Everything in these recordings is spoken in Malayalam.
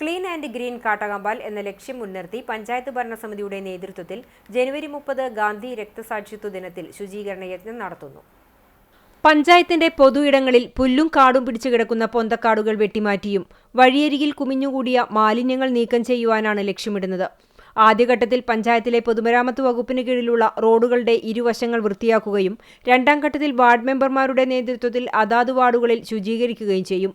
ക്ലീൻ ആൻഡ് ഗ്രീൻ കാട്ടകമ്പാൽ എന്ന ലക്ഷ്യം മുൻനിർത്തി പഞ്ചായത്ത് ഭരണസമിതിയുടെ നേതൃത്വത്തിൽ ജനുവരി മുപ്പത് ഗാന്ധി രക്തസാക്ഷിത്വ ദിനത്തിൽ ശുചീകരണ യജ്ഞം നടത്തുന്നു. പഞ്ചായത്തിന്റെ പൊതു ഇടങ്ങളിൽ പുല്ലും കാടും പിടിച്ചു കിടക്കുന്ന പൊന്തക്കാടുകൾ വെട്ടിമാറ്റിയും വഴിയരികിൽ കുമിഞ്ഞുകൂടിയ മാലിന്യങ്ങൾ നീക്കം ചെയ്യുവാനാണ് ലക്ഷ്യമിടുന്നത്. ആദ്യഘട്ടത്തിൽ പഞ്ചായത്തിലെ പൊതുമരാമത്ത് വകുപ്പിന് കീഴിലുള്ള റോഡുകളുടെ ഇരുവശങ്ങൾ വൃത്തിയാക്കുകയും രണ്ടാം ഘട്ടത്തിൽ വാർഡ് മെമ്പർമാരുടെ നേതൃത്വത്തിൽ അതാത് വാർഡുകളിൽ ശുചീകരിക്കുകയും ചെയ്യും.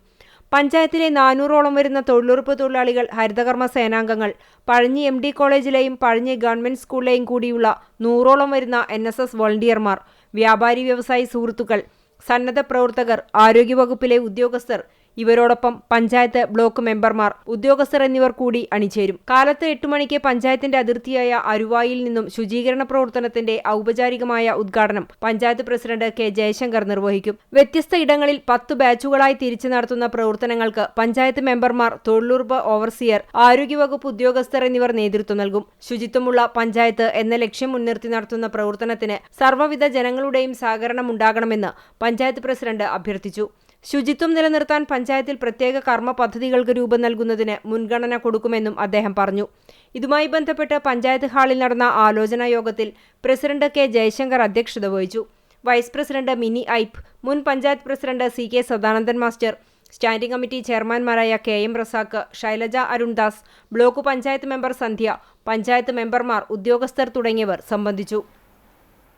പഞ്ചായത്തിലെ നാനൂറോളം വരുന്ന തൊഴിലുറപ്പ് തൊഴിലാളികൾ ഹരിതകർമ്മ സേനാംഗങ്ങൾ പഴഞ്ഞി എം ഡി കോളേജിലെയും പഴഞ്ഞി ഗവൺമെന്റ് സ്കൂളിലെയും കൂടിയുള്ള നൂറോളം വരുന്ന എൻ എസ് എസ് വോളണ്ടിയർമാർ വ്യാപാരി വ്യവസായി സുഹൃത്തുക്കൾ സന്നദ്ധ പ്രവർത്തകർ ആരോഗ്യവകുപ്പിലെ ഉദ്യോഗസ്ഥർ ഇവരോടൊപ്പം പഞ്ചായത്ത് ബ്ലോക്ക് മെമ്പർമാർ ഉദ്യോഗസ്ഥർ എന്നിവർ കൂടി അണിചേരും. കാലത്ത് എട്ട് മണിക്ക് പഞ്ചായത്തിന്റെ അതിർത്തിയായ അരുവായിൽ നിന്നും ശുചീകരണ പ്രവർത്തനത്തിന്റെ ഔപചാരികമായ ഉദ്ഘാടനം പഞ്ചായത്ത് പ്രസിഡന്റ് കെ ജയശങ്കർ നിർവഹിക്കും. വ്യത്യസ്ത ഇടങ്ങളിൽ പത്ത് ബാച്ചുകളായി തിരിച്ചു നടത്തുന്ന പ്രവർത്തനങ്ങൾക്ക് പഞ്ചായത്ത് മെമ്പർമാർ തൊഴിലുറപ്പ് ഓവർസിയർ ആരോഗ്യവകുപ്പ് ഉദ്യോഗസ്ഥർ എന്നിവർ നേതൃത്വം നൽകും. ശുചിത്വമുള്ള പഞ്ചായത്ത് എന്ന ലക്ഷ്യം മുൻനിർത്തി നടത്തുന്ന പ്രവർത്തനത്തിന് സർവവിധ ജനങ്ങളുടെയും സഹകരണം ഉണ്ടാകണമെന്ന് പഞ്ചായത്ത് പ്രസിഡന്റ് അഭ്യർത്ഥിച്ചു. ശുചിത്വം നിലനിർത്താൻ പഞ്ചായത്തിൽ പ്രത്യേക കർമ്മ പദ്ധതികൾക്ക് രൂപം നൽകുന്നതിന് മുൻഗണന കൊടുക്കുമെന്നും അദ്ദേഹം പറഞ്ഞു. ഇതുമായി ബന്ധപ്പെട്ട് പഞ്ചായത്ത് ഹാളിൽ നടന്ന ആലോചനാ യോഗത്തിൽ പ്രസിഡന്റ് കെ ജയശങ്കർ അധ്യക്ഷത വഹിച്ചു. വൈസ് പ്രസിഡന്റ് മിനി ഐപ്പ് മുൻ panchayat president C K Sadanandan master standing committee ചെയർമാൻമാരായ K M Razak Shailaja Arundas block panchayat member Sandhya panchayat മെമ്പർമാർ ഉദ്യോഗസ്ഥർ തുടങ്ങിയവർ സംബന്ധിച്ചു.